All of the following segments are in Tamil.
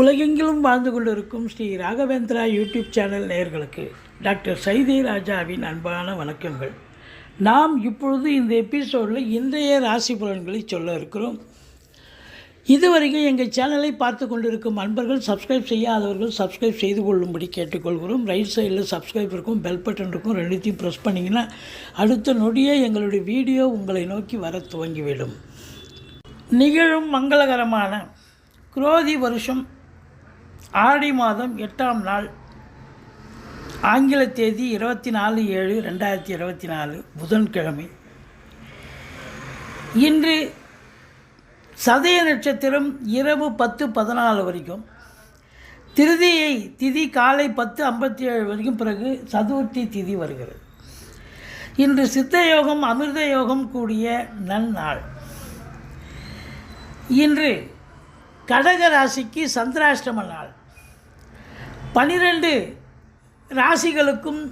உலகெங்கிலும் வாழ்ந்து கொண்டிருக்கும் ஸ்ரீ ராகவேந்திரா யூடியூப் சேனல் நேயர்களுக்கு டாக்டர் சைதே ராஜாவின் அன்பான வணக்கங்கள். நாம் இப்பொழுது இந்த எபிசோடில் இன்றைய ராசி பலன்களை சொல்ல இருக்கிறோம். இதுவரைக்கும் எங்கள் சேனலை பார்த்து கொண்டிருக்கும் அன்பர்கள் சப்ஸ்கிரைப் செய்யாதவர்கள் சப்ஸ்கிரைப் செய்து கொள்ளும்படி கேட்டுக்கொள்கிறோம். ரைட் சைடில் சப்ஸ்கிரைப் இருக்கும் பெல் பட்டன் இருக்கும் ரெண்டுத்தையும் ப்ரெஸ் பண்ணிங்கன்னா அடுத்த நொடியே எங்களுடைய வீடியோ உங்களை நோக்கி வர துவங்கிவிடும். நிகழும் மங்களகரமான குரோதி வருஷம் ஆடி மாதம் எட்டாம் நாள் ஆங்கில தேதி இருபத்தி நாலு ஏழு ரெண்டாயிரத்தி இருபத்தி நாலு புதன்கிழமை. இன்று சதய நட்சத்திரம் இரவு பத்து பதினாலு வரைக்கும். திருதியை திதி காலை பத்து ஐம்பத்தி ஏழு வரைக்கும் பிறகு சதுர்த்தி திதி வருகிறது. இன்று சித்த யோகம் அமிர்த யோகம் கூடிய நன்னாள். இன்று கடக ராசிக்கு சந்திராஷ்டம நாள். பனிரெண்டு ராசிகளுக்கும்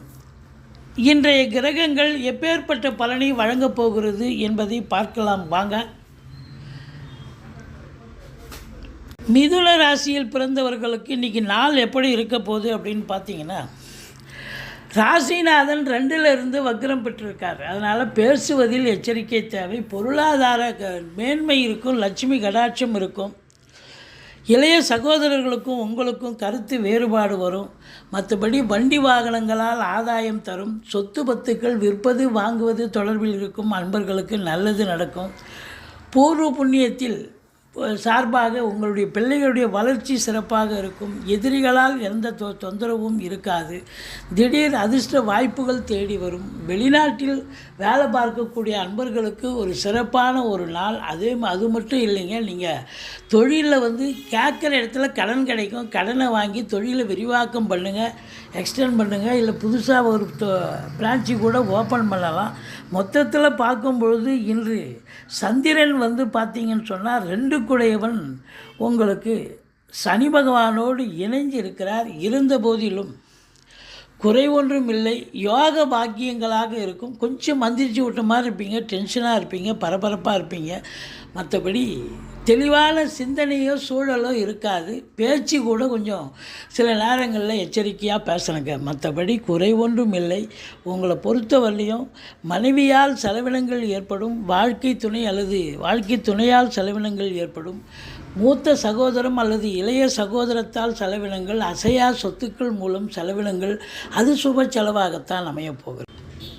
இன்றைய கிரகங்கள் எப்பேற்பட்ட பலனை வழங்கப் போகிறது என்பதை பார்க்கலாம். வாங்க. மிதுன ராசியில் பிறந்தவர்களுக்கு இன்றைக்கி நாள் எப்படி இருக்க போகுது அப்படின்னு பார்த்தீங்கன்னா ராசிநாதன் ரெண்டில் இருந்து வக்ரம் பெற்றிருக்கார். அதனால் பேசுவதில் எச்சரிக்கை தேவை. பொருளாதார க- மேன்மை இருக்கும். லட்சுமி கடாட்சம் இருக்கும். இளைய சகோதரர்களுக்கும் உங்களுக்கும் கருத்து வேறுபாடு வரும். மற்றபடி வண்டி வாகனங்களால் ஆதாயம் தரும். சொத்து பத்துக்கள் விற்பது வாங்குவது தொடர்பில் இருக்கும் அன்பர்களுக்கு நல்லது நடக்கும். பூர்வ புண்ணியத்தில் சார்பாக உங்களுடைய பிள்ளைகளுடைய வளர்ச்சி சிறப்பாக இருக்கும். எதிரிகளால் எந்த தொ தொந்தரவும் இருக்காது. திடீர் அதிர்ஷ்ட வாய்ப்புகள் தேடி வரும். வெளிநாட்டில் வேலை பார்க்கக்கூடிய அன்பர்களுக்கு ஒரு சிறப்பான ஒரு நாள். அதே அது மட்டும் இல்லைங்க. நீங்கள் தொழிலில் வந்து கேட்குற இடத்துல கடன் கிடைக்கும். கடனை வாங்கி தொழிலை விரிவாக்கம் பண்ணுங்கள் எக்ஸ்டெண்ட் பண்ணுங்கள் இல்லை புதுசாக ஒரு பிரான்ச்சு கூட ஓப்பன் பண்ணலாம். மொத்தத்தில் பார்க்கும் பொழுது இன்று சந்திரன் வந்து பார்த்தீங்கன்னு சொன்னால் ரெண்டு குடையவன் உங்களுக்கு சனி பகவானோடு இணைஞ்சிருக்கிறார். இருந்த போதிலும் குறை ஒன்றும் இல்லை யோக பாக்கியங்களாக இருக்கும். கொஞ்சம் மந்திரிச்சு விட்ட மாதிரி இருப்பீங்க. டென்ஷனாக இருப்பீங்க. பரபரப்பாக இருப்பீங்க. மற்றபடி தெளிவான சிந்தனையோ சூழலோ இருக்காது. பேச்சு கூட கொஞ்சம் சில நேரங்களில் எச்சரிக்கையாக பேசணுங்க. மற்றபடி குறை ஒன்றும் இல்லை உங்களை பொறுத்தவரையும் மனைவியால் செலவினங்கள் ஏற்படும். வாழ்க்கை துணை அல்லது வாழ்க்கை துணையால் செலவினங்கள் ஏற்படும். மூத்த சகோதரம் அல்லது இளைய சகோதரத்தால் செலவினங்கள் அசையா சொத்துக்கள் மூலம் செலவினங்கள் அது சுப செலவாகத்தான் அமையப் போகிறது.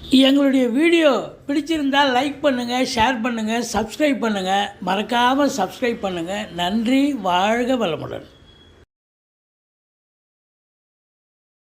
எங்களுடைய வீடியோ பிடிச்சிருந்தால் லைக் பண்ணுங்கள் ஷேர் பண்ணுங்கள் சப்ஸ்கிரைப் பண்ணுங்கள் மறக்காமல் சப்ஸ்கிரைப் பண்ணுங்கள் நன்றி வாழ்க வளமுடன்.